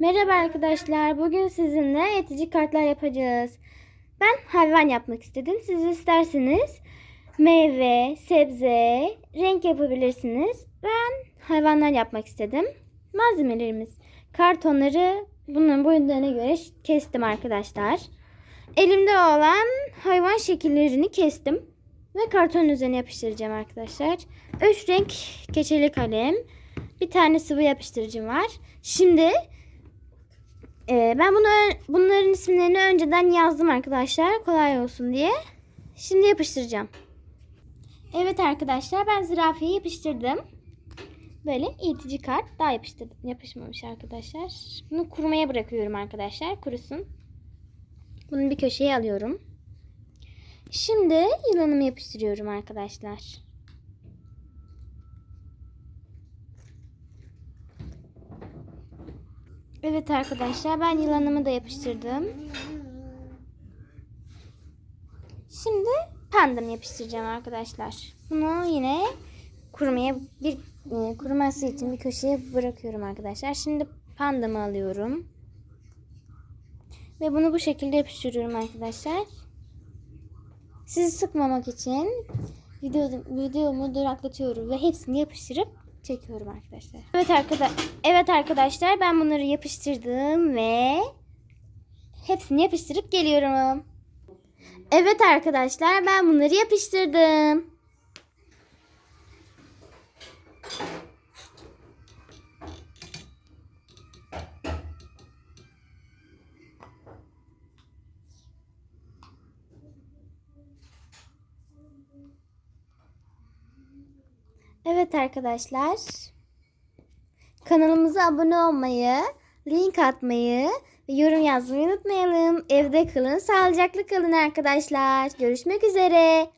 Merhaba arkadaşlar. Bugün sizinle etici kartlar yapacağız. Ben hayvan yapmak istedim. Siz isterseniz meyve, sebze, renk yapabilirsiniz. Ben hayvanlar yapmak istedim. Malzemelerimiz kartonları bunların boyutlarına göre kestim arkadaşlar. Elimde olan hayvan şekillerini kestim ve kartonun üzerine yapıştıracağım arkadaşlar. Üç renk keçeli kalem, bir tane sıvı yapıştırıcım var. Şimdi e, ben bunu bunların isimlerini önceden yazdım arkadaşlar kolay olsun diye. Şimdi yapıştıracağım. Evet arkadaşlar ben zürafayı yapıştırdım. Böyle eğitici kart daha yapıştırdım. Yapışmamış arkadaşlar. Bunu kurumaya bırakıyorum arkadaşlar. Kurusun. Bunu bir köşeye alıyorum. Şimdi yılanımı yapıştırıyorum arkadaşlar. Evet arkadaşlar ben yılanımı da yapıştırdım. Şimdi pandamı yapıştıracağım arkadaşlar. Bunu yine kurumaya bir e, kuruması için bir köşeye bırakıyorum arkadaşlar. Şimdi pandamı alıyorum. Ve bunu bu şekilde yapıştırıyorum arkadaşlar. Sizi sıkmamak için video, videomu duraklatıyorum ve hepsini yapıştırıp çekiyorum arkadaşlar. Evet arkadaşlar, evet arkadaşlar ben bunları yapıştırdım ve hepsini yapıştırıp geliyorum. Evet arkadaşlar ben bunları yapıştırdım. Evet arkadaşlar. Kanalımıza abone olmayı, link atmayı ve yorum yazmayı unutmayalım. Evde kalın, sağlıcakla kalın arkadaşlar. Görüşmek üzere.